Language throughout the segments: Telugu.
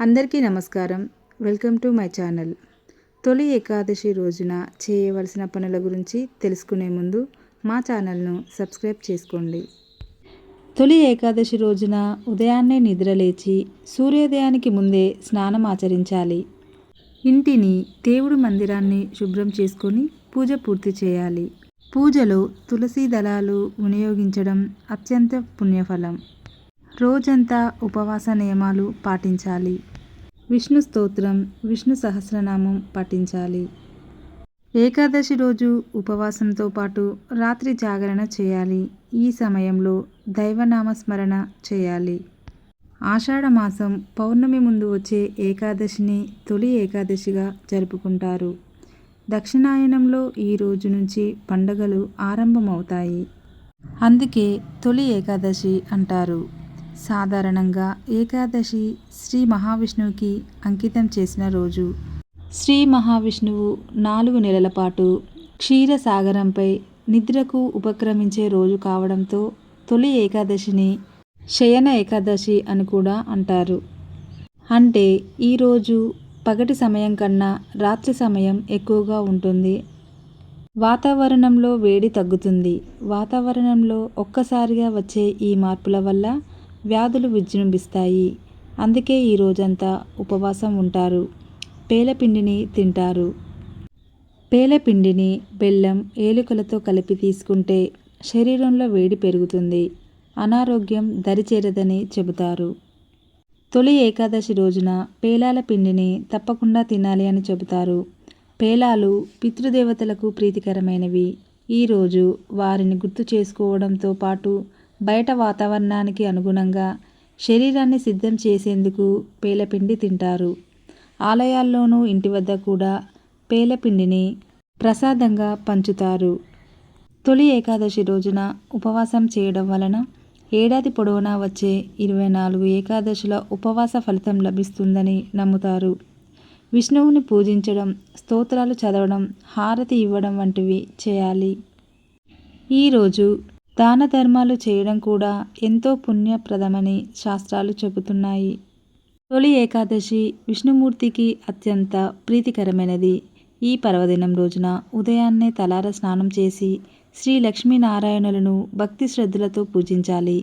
అందరికీ నమస్కారం. Welcome to my channel. తొలి ఏకాదశి రోజున చేయవలసిన పనుల గురించి తెలుసుకునే ముందు మా ఛానల్ను సబ్స్క్రైబ్ చేసుకోండి. తొలి ఏకాదశి రోజున ఉదయాన్నే నిద్రలేచి సూర్యోదయానికి ముందే స్నానం ఆచరించాలి. ఇంటిని దేవుడి మందిరాన్ని శుభ్రం చేసుకొని పూజ పూర్తి చేయాలి. పూజలో తులసి దళాలు వినియోగించడం అత్యంత పుణ్యఫలం. రోజంతా ఉపవాస నియమాలు పాటించాలి. విష్ణు స్తోత్రం విష్ణు సహస్రనామం పఠించాలి ఏకాదశి రోజు ఉపవాసంతో పాటు రాత్రి జాగరణ చేయాలి. ఈ సమయంలో దైవనామస్మరణ చేయాలి. ఆషాఢమాసం పౌర్ణమి ముందు వచ్చే ఏకాదశిని తొలి ఏకాదశిగా జరుపుకుంటారు. దక్షిణాయనంలో ఈ రోజు నుంచి పండగలు ఆరంభమవుతాయి. అందుకే తొలి ఏకాదశి అంటారు. సాధారణంగా ఏకాదశి శ్రీ మహావిష్ణువుకి అంకితం చేసిన రోజు. శ్రీ మహావిష్ణువు నాలుగు నెలల పాటు క్షీరసాగరంపై నిద్రకు ఉపక్రమించే రోజు కావడంతో తొలి ఏకాదశిని శయన ఏకాదశి అని కూడా అంటారు. అంటే ఈరోజు పగటి సమయం కన్నా రాత్రి సమయం ఎక్కువగా ఉంటుంది. వాతావరణంలో వేడి తగ్గుతుంది. వాతావరణంలో ఒక్కసారిగా వచ్చే ఈ మార్పుల వల్ల వ్యాధులు విజృంభిస్తాయి. అందుకే ఈ రోజంతా ఉపవాసం ఉంటారు. పేలపిండిని తింటారు. పేలపిండిని బెల్లం ఏలుకలతో కలిపి తీసుకుంటే శరీరంలో వేడి పెరుగుతుంది. అనారోగ్యం దరిచేరదని చెబుతారు. తొలి ఏకాదశి రోజున పేలాల పిండిని తప్పకుండా తినాలి అని చెబుతారు. పేలాలు పితృదేవతలకు ప్రీతికరమైనవి. ఈరోజు వారిని గుర్తు చేసుకోవడంతో పాటు బయట వాతావరణానికి అనుగుణంగా శరీరాన్ని సిద్ధం చేసేందుకు పేలపిండి తింటారు. ఆలయాల్లోనూ ఇంటి వద్ద కూడా పేలపిండిని ప్రసాదంగా పంచుతారు. తొలి ఏకాదశి రోజున ఉపవాసం చేయడం వలన ఏడాది పొడవునా వచ్చే ఇరవై నాలుగు ఏకాదశుల ఉపవాస ఫలితం లభిస్తుందని నమ్ముతారు. విష్ణువుని పూజించడం స్తోత్రాలు చదవడం హారతి ఇవ్వడం వంటివి చేయాలి. ఈరోజు దాన ధర్మాలు చేయడం కూడా ఎంతో పుణ్యప్రదమని శాస్త్రాలు చెబుతున్నాయి. తొలి ఏకాదశి విష్ణుమూర్తికి అత్యంత ప్రీతికరమైనది. ఈ పర్వదినం రోజున ఉదయాన్నే తలార స్నానం చేసి శ్రీ లక్ష్మీనారాయణులను భక్తి శ్రద్ధలతో పూజించాలి.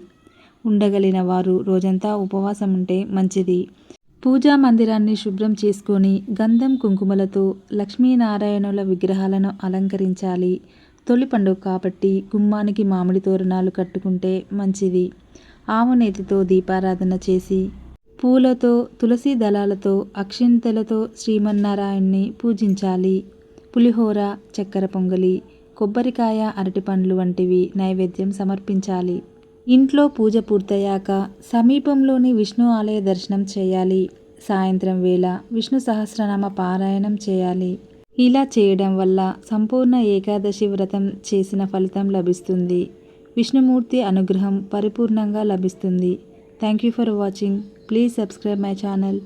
ఉండగలిగిన వారు రోజంతా ఉపవాసం ఉంటే మంచిది. పూజా మందిరాన్ని శుభ్రం చేసుకొని గంధం కుంకుమలతో లక్ష్మీనారాయణుల విగ్రహాలను అలంకరించాలి. తొలి పండుగ కాబట్టి గుమ్మానికి మామిడి తోరణాలు కట్టుకుంటే మంచిది. ఆవునేతితో దీపారాధన చేసి పూలతో తులసి దళాలతో అక్షింతలతో శ్రీమన్నారాయణ్ణి పూజించాలి. పులిహోర చక్కెర పొంగలి కొబ్బరికాయ అరటిపండ్లు వంటివి నైవేద్యం సమర్పించాలి. ఇంట్లో పూజ పూర్తయ్యాక సమీపంలోని విష్ణు ఆలయ దర్శనం చేయాలి. సాయంత్రం వేళ విష్ణు సహస్రనామ పారాయణం చేయాలి. ఇలా చేయడం వల్ల సంపూర్ణ ఏకాదశి వ్రతం చేసిన ఫలితం లభిస్తుంది. విష్ణుమూర్తి అనుగ్రహం పరిపూర్ణంగా లభిస్తుంది. Thank you for watching please subscribe my channel